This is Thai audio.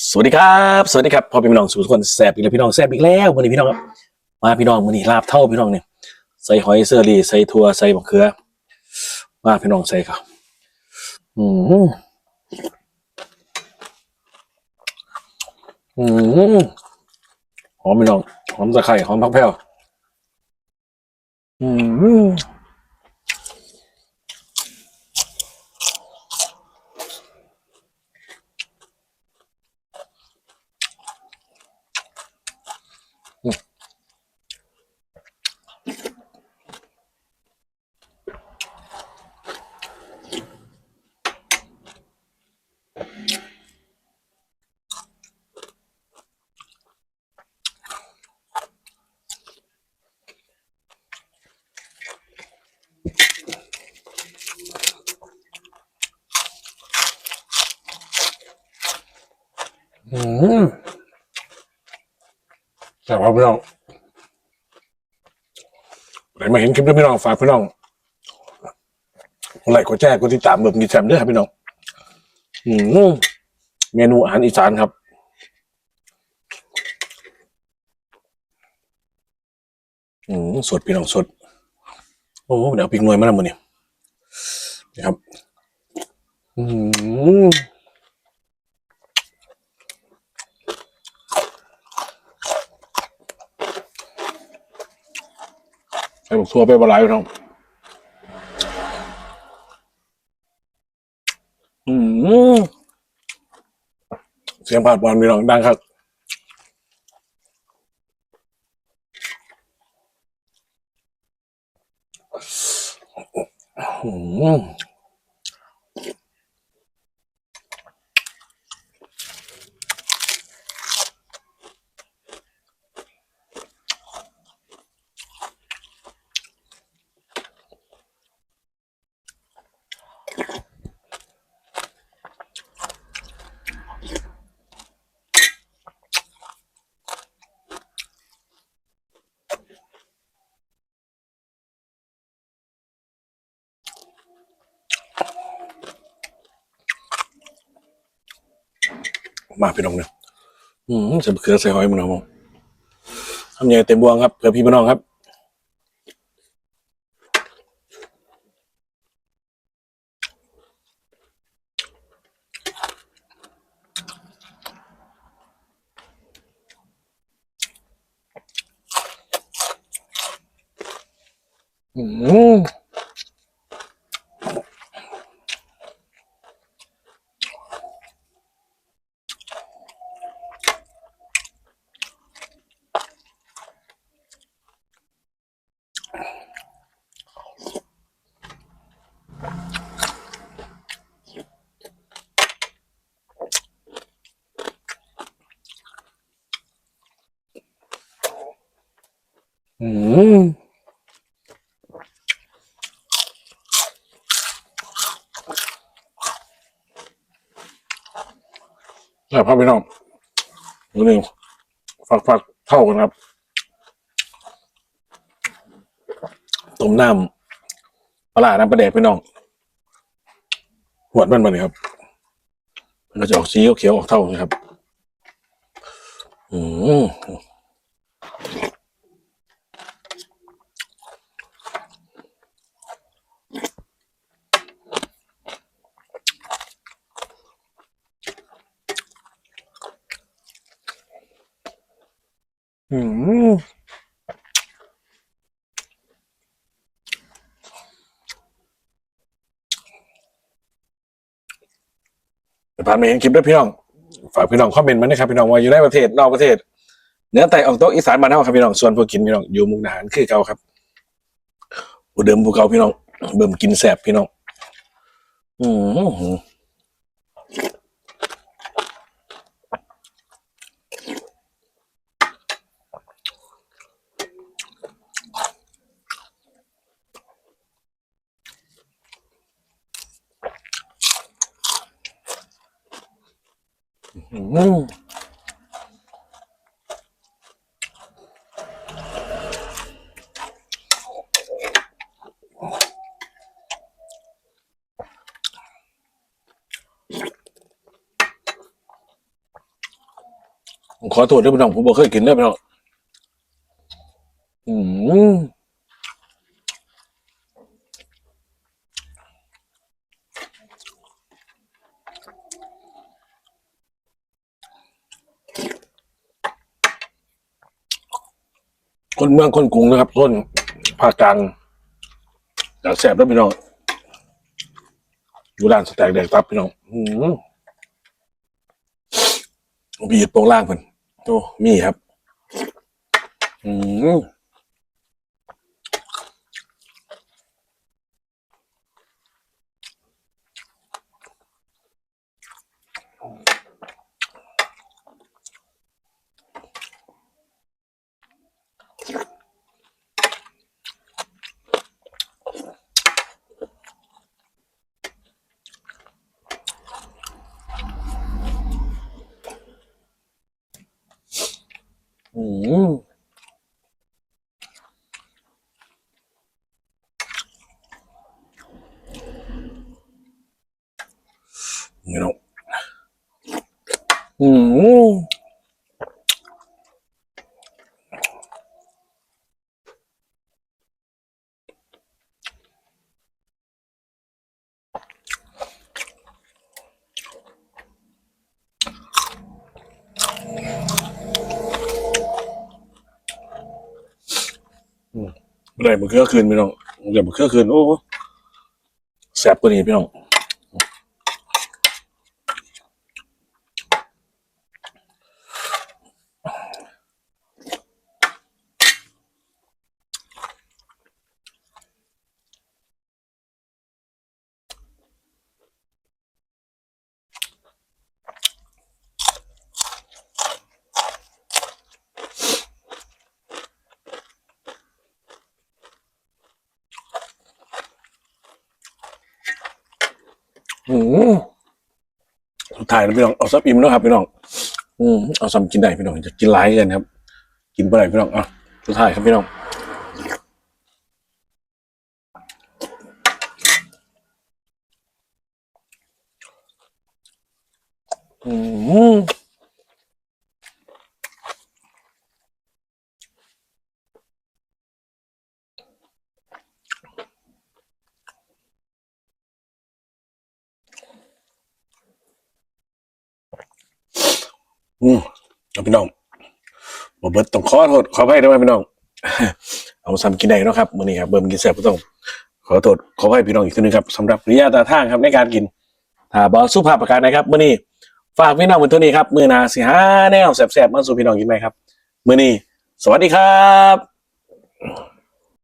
สวัสดีครับสวัสดีครับพ่อพี่น้องสู่ทุกคนแซบอีกแล้วพี่น้องแซบอีกแล้ววันนี้พี่น้องครับมาพี่น้องวันนี้ลาบเท่าพี่น้องเนี่ยใส่หอยเซอรี่ใส่ถั่วใส่มะเขือมาพี่น้องใส่ครับอืมอืมหอมพี่น้องหอมตะไคร้หอมผักแพรวอืม อืมแต่ว่าพี่น้องไหนมาเห็นคลิปด้วยพี่น้องฝากพี่น้องกดไลค์กดแชร์กดติดตามเบิร์มกินแซมด้วยครับพี่น้อง อืมเมนูอาหารอีสานครับอืมสดพี่น้องสด โอ้เดี๋ยวพริกหน่วยมาแล้วมือนี่นะครับ อืม ใส่บุกทัวไปบลายไปน้องอืมเสียงผ่านบอลพี่น้องดังครับอืม มาพี่น้องเนี่ยอืมใส่มะเขือใส่หอยมันเอาทำยังไงเต็มบวงครับเผื่อพี่พี่น้องครับอืม อืมแล้วพ่อพี่น้องมือหนึ่ฝักฝักเท่ากันครับต้มน้ำปลาร้าน้ำปลาแดกพี่น้องหวดมันมาเลยครับ มันก็จะออกสีเขียวออกเท่านะครับ อืม อืมผ่านมาเห็นคลิปด้วยพี่น้อง ฝากพี่น้องคอมเมนต์มานะครับพี่น้องว่าอยู่ในประเทศนอกประเทศเนื้อใต้ออกโต๊ะอีสานมานเท่าครับพี่น้องส่วนพวกกินพี่น้องอยู่มุกดาหารคือเก่าครับผู้เดิมผู้เก่าพี่น้องเบิ่มกินแสบพี่น้อง อืม ขอโทษด้วยพี่น้องผมบอกเคยกินเลยพี่น้องอืม คนเมืองคนกรุงนะครับคนภาคกลางอยากแสบแล้วพี่น้องอยู่ร้านสแต็กแดกตับพี่น้องอืมบีดโปรงล่างเพิ่นโอ้มีครับ อืมอืม นี่น้องอืมอะไรมันเครื่องคืนพี่น้องเดี๋ยวมันเครื่องคืนโอ้แสบกว่านี้พี่น้อง อืมสุดท้ายนะพี่น้องเอาซับอิ่มแล้วครับพี่น้อง อืมเอาซ้ำกินได้พี่น้องจะกินไลายกันครับ กินไปไหนพี่น้องอะสุดท้ายครับพี่น้องอืม อืมเอาพี่น้องบเบิร์ตต้องขอโทษขออภัยด้วยพี่น้อง เอาซ้ำกินได้เนาะครับมื้อนี้ครับเบิ่มกินแซ่บก็ต้อง ขอโทษขออภัยพี่น้องอีกทีนึงครับสำหรับระยะตาทางครับในการกินถ้าบอสุภาพประการนะครับมื้อนี้ฝากพี่น้องเหมือนตัวนี้ครับมื้อหนาสิหาแนวแซ่บๆมาสู่พี่น้องกินไหมครับมื้อนี้สวัสดีครับ